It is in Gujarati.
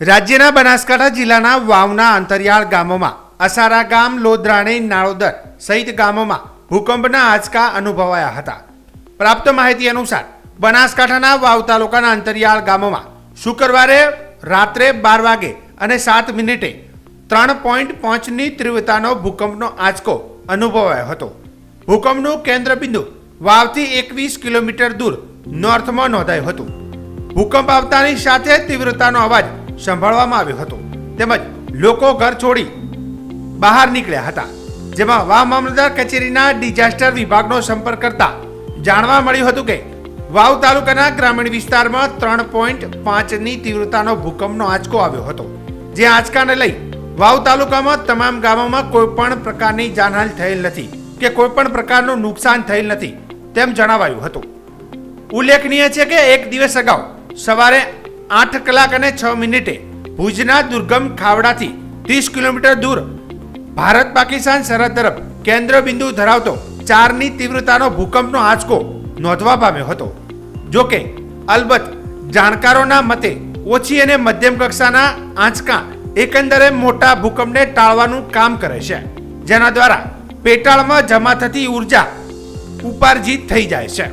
રાજ્યના બનાસકાંઠા જિલ્લાના વાવના અંતરિયાળ ગામોમાં, અસારા ગામ, લોધરાણી, નાળોદર સહિત ગામોમાં ભૂકંપના આંચકા અનુભવાયા હતા. પ્રાપ્ત માહિતી અનુસાર, બનાસકાંઠાના વાવ તાલુકાના અંતરિયાળ ગામોમાં શુક્રવારે, રાત્રે બાર વાગે અને સાત મિનિટે ત્રણ પોઈન્ટ પાંચની તીવ્રતાનો ભૂકંપનો આંચકો અનુભવાયો હતો. ભૂકંપનું કેન્દ્રબિંદુ વાવથી એકવીસ કિલોમીટર દૂર નોર્થમાં નોંધાયું હતું. ભૂકંપ આવતાની સાથે તીવ્રતાનો અવાજ સંભાળવામાં આવ્યો હતો. તેમજ લોકો ઘર છોડી બહાર નીકળ્યા હતા. જેમાં વાવ મામલતદાર કચેરીના ડિઝાસ્ટર વિભાગનો સંપર્ક કરતા જાણવા મળ્યું હતું કે વાવ તાલુકાના ગ્રામીણ વિસ્તારમાં ત્રણ પોઈન્ટ પાંચની તીવ્રતાનો ભૂકંપનો આંચકો આવ્યો હતો. જે આંચકાને લઈ વાવ તાલુકામાં તમામ ગામોમાં કોઈ પણ પ્રકારની જાનહાનિ થયેલ નથી કે કોઈ પણ પ્રકારનું નુકસાન થયેલ નથી તેમ જણાવાયું હતું. ઉલ્લેખનીય છે કે એક દિવસ અગાઉ સવારે આઠ કલાક અને છ મિનિટે ભુજના દુર્ગમ ખાવડાથી ત્રીસ કિલોમીટર દૂર ભારત પાકિસ્તાન સરહદ તરફ કેન્દ્ર બિંદુ ધરાવતો ચારની તીવ્રતાનો ભૂકંપનો આંચકો નોંધવા પામ્યો હતો. જો કે અલબત્ત જાણકારોના મતે ઓછી અને મધ્યમ કક્ષાના આંચકા એકંદરે મોટા ભૂકંપને ટાળવાનું કામ કરે છે, જેના દ્વારા પેટાળમાં જમા થતી ઊર્જા ઉપાર્જિત થઈ જાય છે.